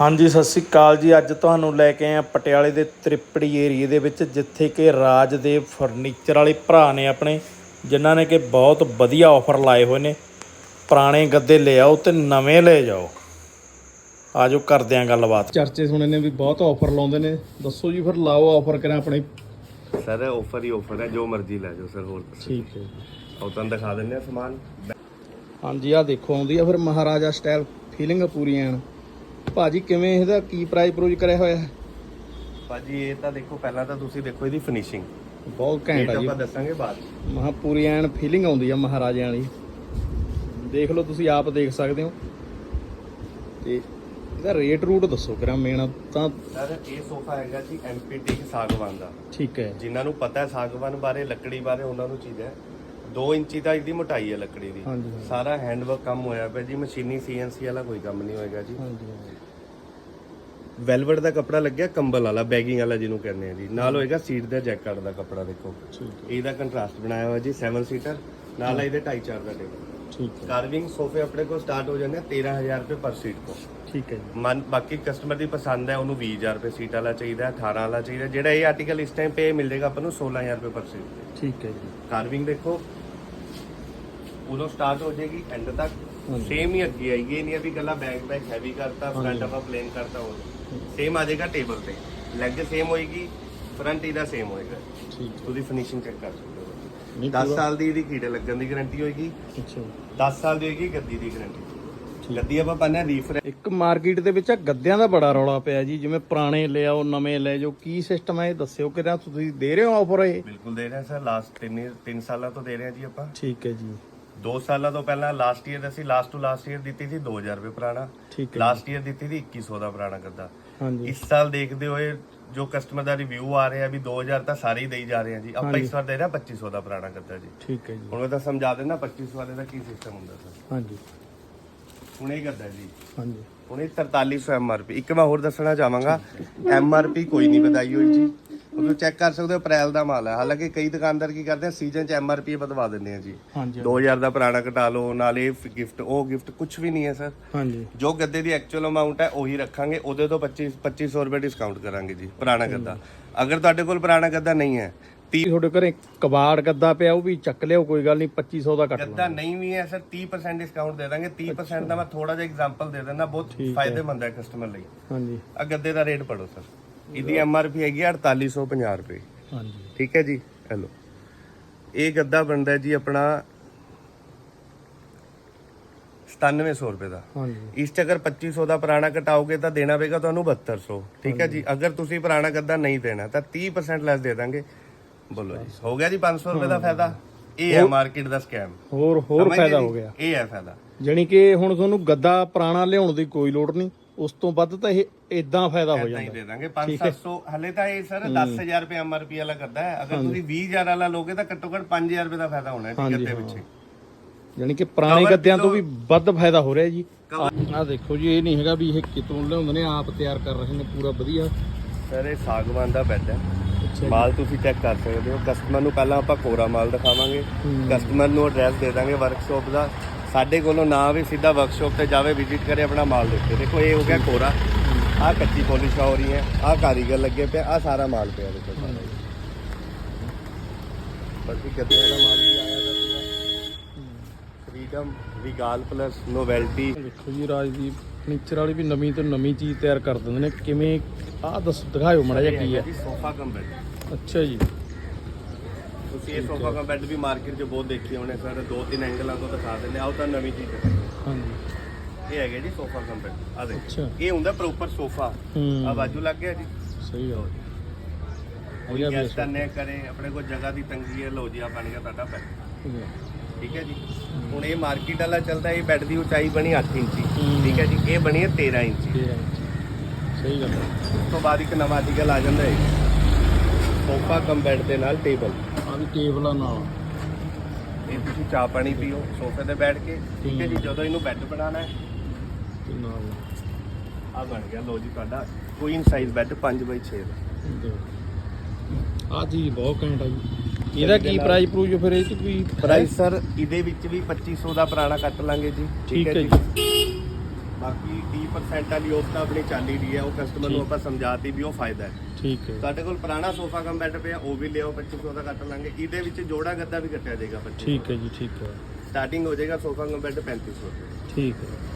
ਹਾਂਜੀ ਸਤਿ ਸ੍ਰੀ ਅਕਾਲ ਜੀ। ਅੱਜ ਤੁਹਾਨੂੰ ਲੈ ਕੇ ਆਏ ਆ ਪਟਿਆਲੇ ਦੇ ਤ੍ਰਿਪੜੀ ਏਰੀਏ ਦੇ ਵਿੱਚ ਜਿੱਥੇ ਕਿ ਰਾਜ ਦੇ ਫਰਨੀਚਰ ਵਾਲੇ ਭਰਾ ਨੇ ਆਪਣੇ ਜਿਨ੍ਹਾਂ ਨੇ ਕਿ ਬਹੁਤ ਵਧੀਆ ਆਫਰ ਲਾਏ ਹੋਏ ਨੇ। ਪੁਰਾਣੇ ਗੱਦੇ ਲੈ ਆਓ ਤੇ ਨਵੇਂ ਲੈ ਜਾਓ। ਆਜੋ ਕਰਦੇ ਆਂ ਗੱਲਬਾਤ। ਚਰਚੇ ਸੁਣੇ ਨੇ ਵੀ ਬਹੁਤ ਆਫਰ ਲਾਉਂਦੇ ਨੇ। ਦੱਸੋ ਜੀ ਫਿਰ ਲਾਓ ਆਫਰ ਕਰਾਂ ਆਪਣੇ? ਸਰ ਆਫਰ ਹੀ ਆਫਰ ਹੈ ਜੋ ਮਰਜ਼ੀ ਲੈ ਜਾਓ ਸਰ ਹੋਰ ਦੱਸੋ। ਠੀਕ ਹੈ। ਉਹ ਤੁਹਾਨੂੰ ਦਿਖਾ ਦਿੰਦੇ ਆ ਸਮਾਨ। ਹਾਂਜੀ ਆ ਦੇਖੋ ਆਉਂਦੀ ਆ ਫਿਰ ਮਹਾਰਾਜਾ ਸਟਾਈਲ ਫੀਲਿੰਗ ਪੂਰੀ ਐਨ। ਭਾਜੀ ਕਿਵੇਂ ਇਹਦਾ ਕੀ ਪ੍ਰਾਈਸ ਪ੍ਰੋਜ ਕਰਿਆ ਹੋਇਆ? ਹੈ ਭਾਜੀ ਇਹ ਤਾਂ ਦੇਖੋ ਪਹਿਲਾਂ ਤਾਂ ਤੁਸੀਂ ਦੇਖੋ ਇਹਦੀ ਫਿਨਿਸ਼ਿੰਗ ਬਹੁਤ ਘੈਂਟ ਆ ਜੀ। ਆਪਾਂ ਦੱਸਾਂਗੇ ਬਾਅਦ। ਮਹਾ ਪੂਰੀ ਐਨ ਫੀਲਿੰਗ ਆਉਂਦੀ ਆ ਮਹਾਰਾਜਿਆਂ ਵਾਲੀ। ਦੇਖ ਲਓ ਤੁਸੀਂ ਆਪ ਦੇਖ ਸਕਦੇ ਹੋ। ਤੇ ਇਹਦਾ ਰੇਟ ਰੂਟ ਦੱਸੋ ਕਿਰਾ ਮੇਨ ਤਾਂ ਸਰ ਇਹ ਸੋਫਾ ਹੈਗਾ ਜੀ ਐਮਪੀਟੀ ਸਾਗਵਾਨ ਦਾ। ਠੀਕ ਹੈ। ਜਿਨ੍ਹਾਂ ਨੂੰ ਪਤਾ ਹੈ ਸਾਗਵਾਨ ਬਾਰੇ ਲੱਕੜੀ ਬਾਰੇ ਉਹਨਾਂ ਨੂੰ ਚੀਜ਼ ਹੈ। 2 ਇੰਚੀ ਦਾ ਇਹਦੀ ਮੋਟਾਈ ਹੈ ਲੱਕੜੀ ਦੀ। ਹਾਂਜੀ ਹਾਂਜੀ, ਸਾਰਾ ਹੈਂਡਵਰਕ ਕੰਮ ਹੋਇਆ ਪਿਆ ਜੀ ਮਸ਼ੀਨੀ ਸੀਐਨਸੀ ਵਾਲਾ ਕੋਈ ਕੰਮ ਨਹੀਂ ਹੋਏਗਾ ਜੀ। ਹਾਂਜੀ ਹਾਂਜੀ। ਵੈਲਵਟ ਦਾ ਕੱਪੜਾ ਲੱਗਿਆ ਕੰਬਲ ਵਾਲਾ ਬੈਗਿੰਗ ਵਾਲਾ ਜਿਹਨੂੰ ਕਹਿੰਦੇ ਆ ਜੀ। ਨਾਲ ਹੋਏਗਾ ਸੀਟ ਦਾ ਜੈਕਟ ਦਾ ਕੱਪੜਾ ਦੇਖੋ। ਠੀਕ ਇਹਦਾ ਕੰਟਰਾਸਟ ਬਣਾਇਆ ਹੋਇਆ ਜੀ 7 ਸੀਟਰ ਨਾਲ ਇਹਦੇ 2.5 4 ਦਾ ਟੇਬਲ ਠੀਕ ਹੈ। ਕਾਰਵਿੰਗ ਸੋਫੇ ਆਪਣੇ ਕੋਲ ਸਟਾਰਟ ਹੋ ਜਾਂਦੇ ਆ 13000 ਰੁਪਏ ਪਰ ਸੀਟ ਤੋਂ। ਠੀਕ ਹੈ ਜੀ। ਮਨ ਬਾਕੀ ਕਸਟਮਰ ਦੀ ਪਸੰਦ ਹੈ ਉਹਨੂੰ 20000 ਰੁਪਏ ਸੀਟ ਵਾਲਾ ਚਾਹੀਦਾ ਹੈ, 18 ਵਾਲਾ ਚਾਹੀਦਾ। ਜਿਹੜਾ ਇਹ ਆਰਟੀਕਲ ਇਸ ਟਾਈਮ ਪੇ ਮਿਲ ਜਾਏਗਾ ਆਪਾਂ ਨੂੰ 16000 ਰੁਪਏ ਪਰ ਸੀਟ ਠੀਕ ਹੈ ਜੀ। ਕਾਰਵਿੰਗ ਦੇਖੋ ਉਦੋਂ ਸਟਾਰਟ ਹੋ ਜਾਏਗੀ ਐਂਡ ਤੱਕ। ਸੇਮ ਹੀ ਅੱਗੇ ਆਏਗੀ ਇਹ ਨਹੀਂ ਵੀ ਗੱਲਾਂ ਬੈਕ ਬੈਕ ਹੈਵੀ ਕਰਤਾ ਫਰੰਟ ਆਪਾਂ ਪਲੇਨ ਕਰਤਾ ਹੋ ਸੇਮ ਆ ਜਾਏਗਾ ਟੇਬਲ ਤੇ। ਲੈਗ ਸੇਮ ਹੋਏਗੀ ਫਰੰਟ ਇਹਦਾ ਸੇਮ ਹੋਏਗਾ। ਠੀਕ ਤੁਸੀਂ ਫਿਨਿਸ਼ਿੰਗ ਚੈੱਕ ਕਰ ਸਕਦੇ ਹੋ। ਨਹੀਂ 10 ਸਾਲ ਦੀ ਇਹਦੀ ਕੀੜੇ ਲੱਗਣ ਦੀ ਗਾਰੰਟੀ ਹੋਏਗੀ। ਅੱਛਾ। 10 ਸਾਲ ਦੀ ਹੋਏਗੀ ਗੱਦੀ ਦੀ ਗਾਰੰਟੀ ਗੱਦੀ ਆਪਾਂ ਪਾਣਾ ਰੀਫਰ ਇੱਕ ਮਾਰਕੀਟ ਦੇ ਵਿੱਚ ਆ ਗੱਦਿਆਂ ਦਾ ਬੜਾ ਰੌਲਾ ਪਿਆ ਜੀ ਜਿਵੇਂ ਪੁਰਾਣੇ ਲੈ ਆਓ ਨਵੇਂ ਲੈ ਜਾਓ ਕੀ ਸਿਸਟਮ ਹੈ ਇਹ ਦੱਸਿਓ ਕਿਰਾ ਤੁਸੀਂ ਦੇ ਰਹੇ ਹੋ ਆਫਰ ਇਹ? ਬਿਲਕੁਲ ਦੇ ਰਹੇ ਸਰ ਲਾਸਟ 3 3 ਸਾਲਾਂ ਤੋਂ ਦੇ ਰਹੇ ਹਾਂ ਜੀ ਆਪਾਂ। ਠੀਕ ਹੈ ਜੀ। 2 ਸਾਲਾਂ ਤੋਂ ਪਹਿਲਾਂ ਲਾਸਟ ਈਅਰ ਅਸੀਂ ਲਾਸਟ ਟੂ ਲਾਸਟ ਈਅਰ ਦਿੱਤੀ ਸੀ 2000 ਰੁਪਏ ਪੁਰਾਣਾ। ਠੀਕ ਹੈ। ਲਾਸਟ ਈਅਰ ਦਿੱਤੀ ਸੀ 2100 ਦਾ ਪੁਰਾਣਾ ਗੱਦਾ। ਹਾਂਜੀ। ਇਸ ਸਾਲ ਦੇਖਦੇ ਹੋਏ ਜੋ ਕਸਟਮਰ ਦਾ ਰਿਵਿਊ ਆ ਰਿਹਾ ਵੀ 2000 ਤਾਂ ਸਾਰੇ ਹੀ ਦੇਈ ਜਾ ਰਹੇ ਆ ਜੀ। ਆਪਾਂ ਇਸ ਵਾਰ ਦੇ ਰਹੇ ਹਾਂ 2500 ਦਾ ਪੁਰਾਣਾ ਗੱਦਾ ਜੀ। ਠੀਕ ਹੈ ਜੀ। ਹੁਣ ਮੈਂ ਤਾਂ ਸਮਝਾ ਦੇਣਾ 2500 ਵਾਲੇ ਦਾ ਕੀ ਸਿਸਟਮ ਹੁੰਦਾ ਸਰ। ਹਾਂਜੀ। ਹੁਣ ਇਹ ਗੱਦਾ ਜੀ। ਹਾਂਜੀ। ਹੁਣ ਇਹ 4300 ਐਮਆਰਪੀ ਇੱਕ ਮੈਂ ਹੋਰ ਦੱਸਣਾ ਚਾਹਾਂਗਾ ਐਮਆਰਪੀ ਕੋਈ ਨਹੀਂ ਵਧਾਈ ਹੋਈ ਜੀ। ਉਹ ਚੈੱਕ ਕਰ ਸਕਦੇ ਹੋ ਅਪ੍ਰੈਲ ਦਾ ਮਾਲ ਹੈ। ਹਾਲਾਂਕਿ ਕਈ ਦੁਕਾਨਦਾਰ ਕੀ ਕਰਦੇ ਆ ਸੀਜ਼ਨ 'ਚ ਐਮਆਰਪੀ ਵਧਵਾ ਦਿੰਦੇ ਆ ਜੀ। ਹਾਂਜੀ 2000 ਦਾ ਪੁਰਾਣਾ ਕਟਾ ਲਓ ਨਾਲ ਇਹ ਗਿਫਟ ਉਹ ਗਿਫਟ ਕੁਝ ਵੀ ਨਹੀਂ ਹੈ ਸਰ। ਹਾਂਜੀ। ਜੋ ਗੱਦੇ ਦੀ ਐਕਚੁਅਲ ਅਮਾਉਂਟ ਹੈ ਉਹੀ ਰੱਖਾਂਗੇ। ਉਹਦੇ ਤੋਂ 25 2500 ਰੁਪਏ ਡਿਸਕਾਊਂਟ ਕਰਾਂਗੇ ਜੀ ਪੁਰਾਣਾ ਗੱਦਾ। ਅਗਰ ਤੁਹਾਡੇ ਕੋਲ ਪੁਰਾਣਾ ਗੱਦਾ ਨਹੀਂ ਹੈ 30 ਤੁਹਾਡੇ ਘਰੇ ਕਬਾੜ ਗੱਦਾ ਪਿਆ ਉਹ ਵੀ ਚੱਕ ਲਿਓ ਕੋਈ ਗੱਲ ਨਹੀਂ 2500 ਦਾ ਕੱਟ ਲਓ ਗੱਦਾ ਨਹੀਂ ਵੀ ਹੈ ਸਰ 30% ਡਿਸਕਾਊਂਟ ਦੇ ਦਾਂਗੇ। 30% ਦਾ ਮੈਂ ਥੋੜਾ ਜਿਹਾ ਐਗਜ਼ਾਮਪਲ ਦੇ ਦਿੰਦਾ ਬਹੁਤ ਫਾਇਦੇਮੰਦ ਹੈ ਕਸਟਮਰ ਲਈ। ਹਾਂਜੀ। ਆ ਗੱਦੇ ਦਾ ਰੇਟ ਪੜੋ ਸਰ। ਇਹਦੀ ਐਮਆਰਪੀ ਹੈਗੀ ਆ 4850 ਰੁਪਏ। ਹਾਂਜੀ। ਠੀਕ ਹੈ ਜੀ? ਹੈਲੋ। ਇਹ ਗੱਦਾ ਬਣਦਾ ਜੀ ਆਪਣਾ 9700 ਰੁਪਏ ਦਾ। ਹਾਂਜੀ। ਇਸ ਚ ਅਗਰ 2500 ਦਾ ਪੁਰਾਣਾ ਕਟਾਓਗੇ ਤਾਂ ਦੇਣਾ ਪਏਗਾ ਤੁਹਾਨੂੰ 7200 ਠੀਕ ਹੈ ਜੀ? ਅਗਰ ਤੁਸੀਂ ਪੁਰਾਣਾ ਗੱਦਾ ਨਹੀਂ ਦੇਣਾ ਤਾਂ 30% ਲੈਸ ਦੇ ਦਾਂਗੇ। ਬੋਲੋ ਜੀ ਹੋ ਗਿਆ ਜੀ 500 ਰੁਪਏ ਦਾ ਫਾਇਦਾ? ਇਹ ਹੈ ਮਾਰਕੀਟ ਦਾ ਸਕੈਮ ਹੋਰ ਹੋਰ ਫਾਇਦਾ ਹੋ ਗਿਆ। ਇਹ ਹੈ ਫਾਇਦਾ। ਜਾਣੀ ਕਿ ਹੁਣ ਤੁਹਾਨੂੰ ਗੱਦਾ ਪੁਰਾਣਾ ਲਿਆਉਣ ਦੀ ਕੋਈ ਲੋੜ ਨਹੀਂ। ਉਸ ਤੋਂ ਵੱਧ ਤਾਂ ਇਹ ਇਦਾਂ ਫਾਇਦਾ ਹੋ ਇਦਾਂ ਹੀ ਜਾਂਦਾ। ਦੇ ਦਾਂਗੇ। 5-700 ਹਲੇ ਤਾਂ ਇਹ ਸਰ 10000 ਰੁਪਏ ਐਮਆਰਪੀ ਵਾਲਾ ਕਰਦਾ ਹੈ। ਅਗਰ ਤੁਸੀਂ 20000 ਵਾਲਾ ਲੋਗੇ ਤਾਂ ਘੱਟੋ ਘੱਟ 5000 ਰੁਪਏ ਦਾ ਫਾਇਦਾ ਹੋਣਾ ਹੈ ਟਿਕਟ ਦੇ ਪਿੱਛੇ। ਜਾਣੀ ਕਿ ਪੁਰਾਣੇ ਗੱਦਿਆਂ ਤੋਂ ਵੀ ਵੱਧ ਫਾਇਦਾ ਹੋ ਰਿਹਾ ਜੀ। ਆਹ ਦੇਖੋ ਜੀ ਇਹ ਨਹੀਂ ਹੈਗਾ ਵੀ ਇਹ ਕਿਤੋਂ ਲਿਆਉਂਦੇ ਨੇ ਆਪ ਤਿਆਰ ਕਰ ਰਹੇ ਨੇ ਪੂਰਾ ਵਧੀਆ। ਸਰ ਇਹ ਸਾਗਵਾਨ ਦਾ ਬੈੱਡ ਹੈ। ਮਾਲ ਤੁਸੀਂ ਚੈੱਕ ਕਰ ਸਕਦੇ ਹੋ। ਕਸਟਮਰ ਨੂੰ ਪਹਿਲਾਂ ਆਪਾਂ ਕੋਰਾ ਮਾਲ ਦਿਖਾਵਾਂਗੇ। ਕਸਟਮਰ ਨੂੰ ਐਡਰੈਸ ਦੇ ਦਾਂਗੇ ਵਰਕਸ਼ਾਪ ਦਾ। ਸਾਡੇ ਕੋਲੋਂ ਨਾ ਵੀ ਸਿੱਧਾ ਵਰਕਸ਼ਾਪ ਤੇ ਜਾਵੇ ਵਿਜ਼ਿਟ ਕਰੇ ਆਪਣਾ ਮਾਲ ਦੇਖੇ। ਦੇਖੋ ਇਹ ਹੋ ਗਿਆ ਕੋਰਾ। ਆਹ ਕੱਚੀ ਪੋਲਿਸ਼ ਹੋ ਰਹੀ ਹੈ ਆਹ ਕਾਰੀਗਰ ਲੱਗੇ ਪਿਆ ਆਹ ਸਾਰਾ ਮਾਲ ਪਿਆ ਦੇਖੋ ਸਾਰਾ। ਬਾਕੀ ਗੱਦਿਆਂ ਦਾ ਮਾਲ ਵੀ ਆਇਆ ਦਾ ਫਰੀडम ਵਿਗਾਲ ਪਲੱਸ ਨੋਵੈਲਟੀ ਦੇਖੋ ਜੀ ਰਾਜਦੀਪ ਫਰਨੀਚਰ ਵਾਲੀ ਵੀ ਨਵੀਂ ਤੋਂ ਨਵੀਂ ਚੀਜ਼ ਤਿਆਰ ਕਰ ਦਿੰਦੇ ਨੇ। ਕਿਵੇਂ ਆਹ ਦੱਸ ਦਿਖਾਇਓ ਮੜਾ ਜਿਹਾ ਕੀ ਹੈ। ਸੋਫਾ ਕਮ ਬੈੱਡ ਅੱਛਾ ਜੀ। ਤੁਸੀਂ ਇਹ ਸੋਫਾ ਕਮ ਬੈੱਡ ਵੀ ਮਾਰਕੀਟ 'ਚ ਬਹੁਤ ਦੇਖੇ ਹੋਣੇ ਸਰ ਦੋ ਤਿੰਨ ਐਂਗਲਾਂ ਤੋਂ ਦਿਖਾ ਦਿੰਦੇ ਆਓ ਤਾਂ ਨਵੀਂ ਚੀਜ਼ ਹੈ। ਹਾਂਜੀ। ਇਹ ਹੈਗੇ ਜੀ ਸੋਫਾ ਕਮ ਬੈੱਡ ਆ ਦੇਖੋ। ਅੱਛਾ। ਇਹ ਹੁੰਦਾ ਪ੍ਰੋਪਰ ਸੋਫਾ ਹੂੰ। ਆ ਬਾਜੂ ਲੱਗ ਗਿਆ ਜੀ। ਸਹੀ ਗੱਲ। ਕੋਈ ਵਧੀਆ ਗੈਸਟ ਨੇ ਕਰੇ ਆਪਣੇ ਕੋਲ ਜਗ੍ਹਾ ਦੀ ਤੰਗੀ ਹੈ ਲੋ ਜੀ ਆ ਬਣ ਗਿਆ ਤੁਹਾਡਾ ਬੈੱਡ ਠੀਕ ਹੈ। ਜੀ। ਹੁਣ ਇਹ ਮਾਰਕੀਟ ਵਾਲਾ ਚੱਲਦਾ ਇਹ ਬੈੱਡ ਦੀ ਉਚਾਈ ਬਣੀ 8 ਇੰਚੀ। ਹੂੰ। ਠੀਕ ਹੈ ਜੀ। ਇਹ ਬਣੀ ਹੈ 13 ਇੰਚੀ। ਸਹੀ ਗੱਲ ਹੈ। ਉਸ ਤੋਂ ਬਾਅਦ ਇੱਕ ਨਵਾਂ ਆਰਟੀਕਲ ਆ ਜਾਂਦਾ ਹੈ ਸੋਫਾ ਕਮ ਬੈੱਡ ਦੇ ਨਾਲ ਟੇਬਲ ਆ ਵੀ ਟੇਬਲਾਂ ਨਾਲ। ਇਹ ਤੁਸੀਂ ਚਾਹ ਪਾਣੀ ਪੀਓ ਸੋਫੇ ਤੇ ਬੈਠ ਕੇ। ਠੀਕ ਹੈ ਜੀ ਜਦੋਂ ਇਹਨੂੰ ਬੈੱਡ ਬਣਾਉਣਾ ਹੈ। ਤੇ ਨਾਲ। ਆ ਬਣ ਗਿਆ ਲੋ ਜੀ ਤੁਹਾਡਾ ਕੁਈਨ ਸਾਈਜ਼ ਬੈੱਡ 5x6 ਦਾ। ਆ ਚੀਜ਼ ਬਹੁਤ ਘੈਂਟ ਆ ਜੀ। ਇਹਦਾ ਕੀ ਪ੍ਰਾਈਸ ਪ੍ਰੂਜ ਫਿਰ ਇਹ ਚ ਕੋਈ ਪ੍ਰਾਈਸ ਸਰ ਇਹਦੇ ਵਿੱਚ ਵੀ 2500 ਦਾ ਪੁਰਾਣਾ ਕੱਟ ਲਾਂਗੇ ਜੀ। ਠੀਕ ਹੈ ਜੀ। ਬਾਕੀ 30% ਵਾਲੀ ਆਫ ਤਾਂ ਆਪਣੀ ਚੱਲੀ ਰਹੀ ਹੈ ਉਹ ਕਸਟਮਰ ਨੂੰ ਆਪਾਂ ਸਮਝਾਤੀ ਵੀ ਉਹ ਫਾਇਦਾ ਹੈ। ਠੀਕ ਹੈ। ਸਾਡੇ ਕੋਲ ਪੁਰਾਣਾ ਸੋਫਾ ਕਮ ਬੈੱਡ ਪਿਆ ਉਹ ਵੀ ਲਿਓ 2500 ਦਾ ਕੱਟ ਲਾਂਗੇ। ਇਹਦੇ ਵਿੱਚ ਜੋੜਾ ਗੱਦਾ ਵੀ ਕੱਟਿਆ ਜਾਏਗਾ 2500 ਠੀਕ ਹੈ ਜੀ ਠੀਕ ਹੈ। ਸਟਾਰਟਿੰਗ ਹੋ ਜਾਏਗਾ ਸੋਫਾ ਕਮ ਬੈੱਡ 3500 ਰੁਪਏ। ਠੀਕ ਹੈ।